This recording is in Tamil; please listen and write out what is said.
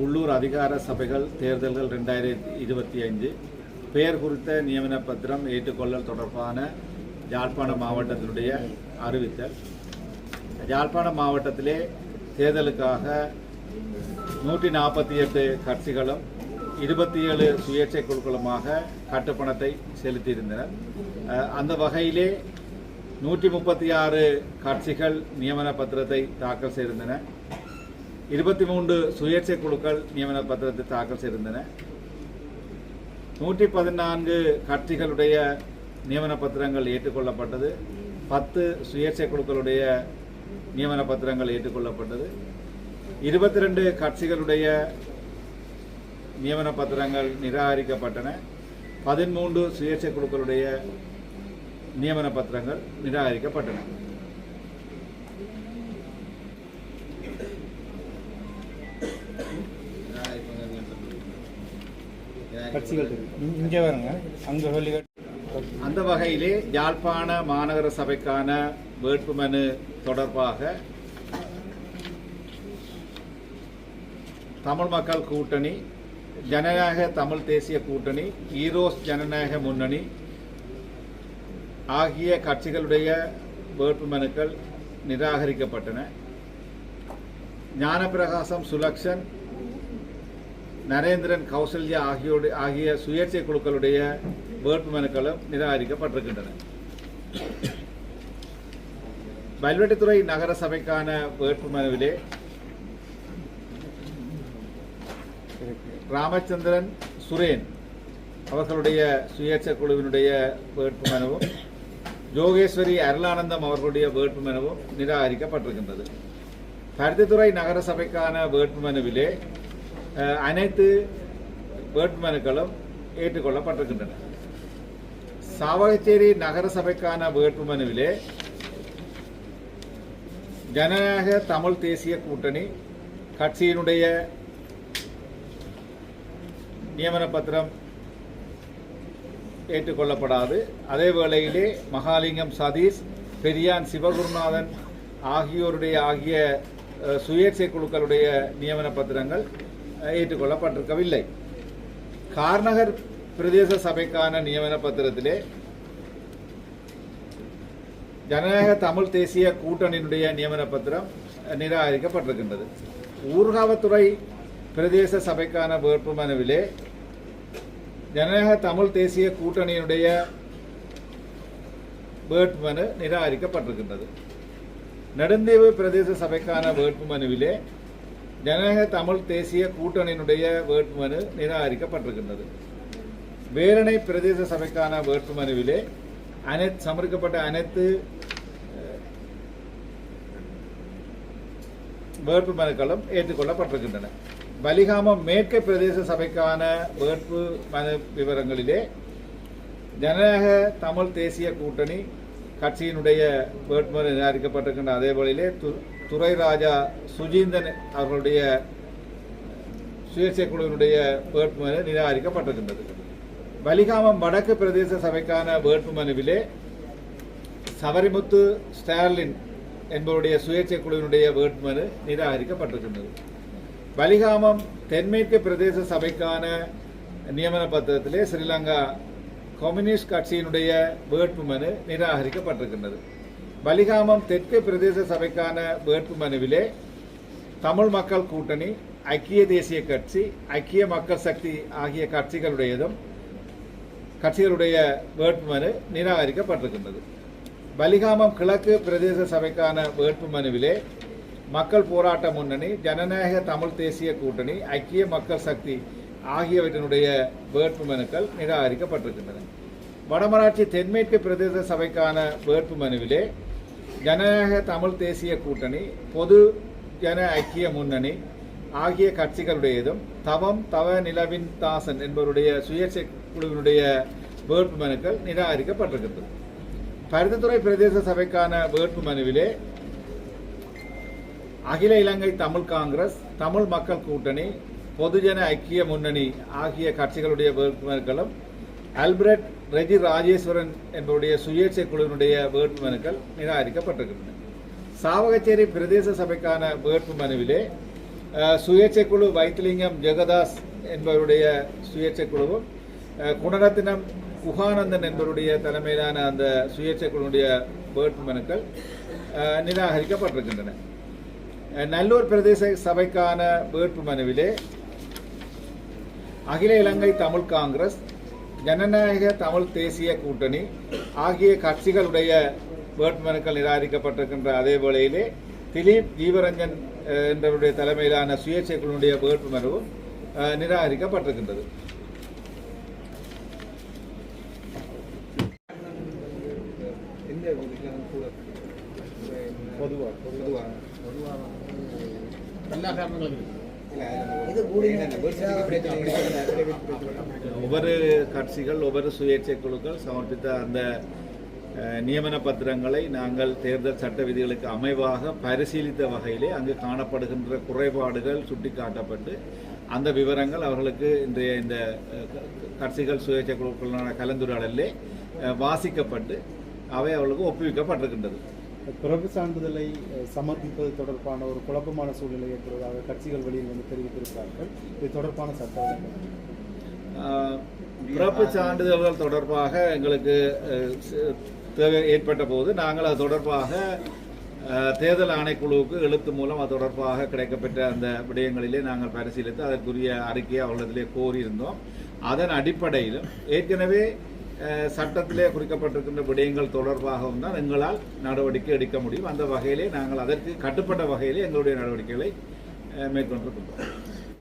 உள்ளூர் அதிகார சபைகள் தேர்தல்கள் ரெண்டாயிரத்தி இருபத்தி ஐந்து. பெயர் குறித்த நியமன பத்திரம் ஏற்றுக்கொள்ளல் தொடர்பான யாழ்ப்பாண மாவட்டத்தினுடைய அறிவித்தல். யாழ்ப்பாண மாவட்டத்திலே தேர்தலுக்காக நூற்றி நாற்பத்தி எட்டு கட்சிகளும் இருபத்தி ஏழு சுயேட்சை குழுக்களுமாக கட்டுப்பணத்தை செலுத்தியிருந்தனர். அந்த வகையிலே நூற்றி முப்பத்தி ஆறு கட்சிகள் நியமன பத்திரத்தை தாக்கல் செய்திருந்தன. இருபத்தி மூன்று சுயேட்சை குழுக்கள் நியமன பத்திரத்தை தாக்கல் செய்திருந்தன. நூற்றி பதினான்கு கட்சிகளுடைய நியமன பத்திரங்கள் ஏற்றுக்கொள்ளப்பட்டது. பத்து சுயேட்சை குழுக்களுடைய நியமன பத்திரங்கள் ஏற்றுக்கொள்ளப்பட்டது. இருபத்தி ரெண்டு கட்சிகளுடைய நியமன பத்திரங்கள் நிராகரிக்கப்பட்டன. பதிமூன்று சுயேட்சை குழுக்களுடைய நியமன பத்திரங்கள் நிராகரிக்கப்பட்டன. கட்சிகள் இருக்கு. இங்கே வருங்க. அங்கே சொல்லி அந்த வகையிலே யாழ்ப்பாண மாநகர சபைக்கான வேட்புமனு தொடர்பாக தமிழ் மக்கள் கூட்டணி ஜனநாயக தமிழ் தேசிய கூட்டணி ஈரோஸ் ஜனநாயக முன்னணி ஆகிய கட்சிகளுடைய வேட்புமனுக்கள் நிராகரிக்கப்பட்டன. ஞானப்பிரகாசம் சுலக்ஷன் நரேந்திரன் கௌசல்யா ஆகியோடு ஆகிய சுயேட்சை குழுக்களுடைய வேட்புமனுக்களும் நிராகரிக்கப்பட்டிருக்கின்றன. பல்வெட்டித்துறை நகர சபைக்கான வேட்புமனுவிலே ராமச்சந்திரன் சுரேன் அவர்களுடைய சுயேட்சை குழுவினுடைய வேட்புமனுவும் ஜோகேஸ்வரி அருளானந்தம் அவர்களுடைய வேட்புமனுவும் நிராகரிக்கப்பட்டிருக்கின்றது. பருத்தித்துறை நகர சபைக்கான வேட்புமனுவிலே மனுவிலே அனைத்து வேட்புமனுக்களும் ஏற்றுக்கொள்ளப்பட்டிருக்கின்றன. சாவகச்சேரி நகரசபைக்கான வேட்புமனுவிலே ஜனநாயக தமிழ் தேசிய கூட்டணி கட்சியினுடைய நியமன பத்திரம் ஏற்றுக்கொள்ளப்படாது. அதே வேளையிலே மகாலிங்கம் சதீஷ் பெரியான் சிவகுருநாதன் ஆகியோருடைய ஆகிய சுயேட்சை குழுக்களுடைய நியமன பத்திரங்கள் ஏற்றுக்கொள்ளப்பட்டிருக்கவில்லை. கார்நகர் பிரதேச சபைக்கான நியமன பத்திரத்திலே ஜனநாயக தமிழ் தேசிய கூட்டணியினுடைய நியமன பத்திரம் நிராகரிக்கப்பட்டிருக்கின்றது. ஊர்காவத்துறை பிரதேச சபைக்கான வேட்பு மனுவிலே ஜனநாயக தமிழ் தேசிய கூட்டணியினுடைய வேட்புமனு நிராகரிக்கப்பட்டிருக்கின்றது. நெடுந்தீவு பிரதேச சபைக்கான வேட்புமனுவிலே ஜனநாயக தமிழ் தேசிய கூட்டணியினுடைய வேட்புமனு நிராகரிக்கப்பட்டிருக்கின்றது. வேலணை பிரதேச சபைக்கான வேட்புமனுவிலே அனைத்து சமர்க்கப்பட்ட அனைத்து வேட்பு மனுக்களும் ஏற்றுக்கொள்ளப்பட்டிருக்கின்றன. வலிகாமம் மேற்கு பிரதேச சபைக்கான வேட்பு மனு விவரங்களிலே ஜனநாயக தமிழ் தேசிய கூட்டணி கட்சியினுடைய வேட்புமனு நிராகரிக்கப்பட்டிருக்கின்ற அதே வேளையிலே துறை துரைராஜா சுஜீந்தன் அவர்களுடைய சுயேட்சை குழுவினுடைய வேட்புமனு நிராகரிக்கப்பட்டிருக்கின்றது. வலிகாமம் வடக்கு பிரதேச சபைக்கான வேட்புமனுவிலே சபரிமுத்து ஸ்டார்லின் என்பவருடைய சுயேட்சை குழுவினுடைய வேட்புமனு நிராகரிக்கப்பட்டிருக்கின்றது. வலிகாமம் தென்மேற்கு பிரதேச சபைக்கான நியமன பத்திரத்திலே ஸ்ரீலங்கா கம்யூனிஸ்ட் கட்சியினுடைய வேட்புமனு நிராகரிக்கப்பட்டிருக்கின்றது. வலிகாமம் தெற்கு பிரதேச சபைக்கான வேட்பு மனுவிலே தமிழ் மக்கள் கூட்டணி ஐக்கிய தேசிய கட்சி ஐக்கிய மக்கள் சக்தி ஆகிய கட்சிகளுடையதும் கட்சிகளுடைய வேட்புமனு நிராகரிக்கப்பட்டிருக்கின்றது பலிகாமம் கிழக்கு பிரதேச சபைக்கான வேட்புமனுவிலே மக்கள் போராட்ட முன்னணி ஜனநாயக தமிழ் தேசிய கூட்டணி ஐக்கிய மக்கள் சக்தி ஆகியவற்றினுடைய வேட்புமனுக்கள் நிராகரிக்கப்பட்டிருக்கின்றன வடமராட்சி தென்மேற்கு பிரதேச சபைக்கான வேட்புமனுவிலே ஜனநாயக தமிழ் தேசிய கூட்டணி பொது ஜன ஐக்கிய முன்னணி ஆகிய கட்சிகளுடையதும் தவம் தவ நிலவின் தாசன் என்பவருடைய சுயேட்சை குழுவினுடைய வேட்புமனுக்கள் நிராகரிக்கப்பட்டிருக்கிறது பருத்தித்துறை பிரதேச சபைக்கான வேட்பு மனுவிலே அகில இலங்கை தமிழ் காங்கிரஸ் தமிழ் மக்கள் கூட்டணி பொதுஜன ஐக்கிய முன்னணி ஆகிய கட்சிகளுடைய வேட்புமனுக்களும் ஆல்பர்ட் ரெஜி ராஜேஸ்வரன் என்பவருடைய சுயேட்சை குழுவினுடைய வேட்புமனுக்கள் நிராகரிக்கப்பட்டிருக்கின்றன. சாவகச்சேரி பிரதேச சபைக்கான வேட்பு மனுவிலே சுயேட்சை குழு வைத்திலிங்கம் ஜெகதாஸ் என்பவருடைய சுயேட்சை குழுவும் குணரத்தினம் குகானந்தன் என்பவருடைய தலைமையிலான அந்த சுயேட்சை குழுவுடைய வேட்பு மனுக்கள் நிராகரிக்கப்பட்டிருக்கின்றன. நல்லூர் பிரதேச சபைக்கான வேட்பு மனுவிலே அகில இலங்கை தமிழ் காங்கிரஸ் ஜனநாயக தமிழ் தேசிய கூட்டணி ஆகிய கட்சிகளுடைய வேட்புமனுக்கள் நிராகரிக்கப்பட்டிருக்கின்ற அதே வேளையிலே திலீப் ஜீவரஞ்சன் என்றவருடைய தலைமையிலான சுயேட்சை குழுவினுடைய வேட்புமனுவும் நிராகரிக்கப்பட்டிருக்கின்றது. பொதுவாக பொதுவாக எல்லா காரணங்களும் இருக்கு ஒவ்வொரு கட்சிகள் ஒவ்வொரு சுயேட்சை குழுக்கள் சமர்ப்பித்த அந்த நியமன பத்திரங்களை நாங்கள் தேர்தல் சட்ட விதிகளுக்கு அமைவாக பரிசீலித்த வகையிலே அங்கு காணப்படுகின்ற குறைபாடுகள் சுட்டிக்காட்டப்பட்டு அந்த விவரங்கள் அவர்களுக்கு இன்றைய இந்த க- கட்சிகள் சுயேட்சை குழுக்களான கலந்துரையாடலே வாசிக்கப்பட்டு அவை அவர்களுக்கு ஒப்புவிக்கப்பட்டிருக்கின்றது. பிறப்பு சான்றிதழை சமர்ப்பிப்பது தொடர்பான ஒரு குழப்பமான சூழ்நிலை ஏற்படுவதாக கட்சிகள் வெளியில் வந்து தெரிவித்திருக்கிறார்கள். இது தொடர்பான சட்டம் பிறப்பு சான்றிதழ்கள் தொடர்பாக எங்களுக்கு தேவை ஏற்பட்ட போது நாங்கள் அது தொடர்பாக தேர்தல் ஆணைக்குழுவுக்கு எழுத்து மூலம் அது தொடர்பாக கிடைக்கப்பெற்ற அந்த விடயங்களிலே நாங்கள் பரிசீலித்து அதற்குரிய அறிக்கையை அவர்களிடத்திலே கோரியிருந்தோம். அதன் அடிப்படையிலும் ஏற்கனவே சட்டத்திலே குறிக்கப்பட்டிருக்கின்ற விடயங்கள் தொடர்பாகவும் தான் எங்களால் நடவடிக்கை எடுக்க முடியும். அந்த வகையிலே நாங்கள் அதற்கு கட்டுப்பட்ட வகையிலே எங்களுடைய நடவடிக்கைகளை மேற்கொண்டிருக்கின்றோம்.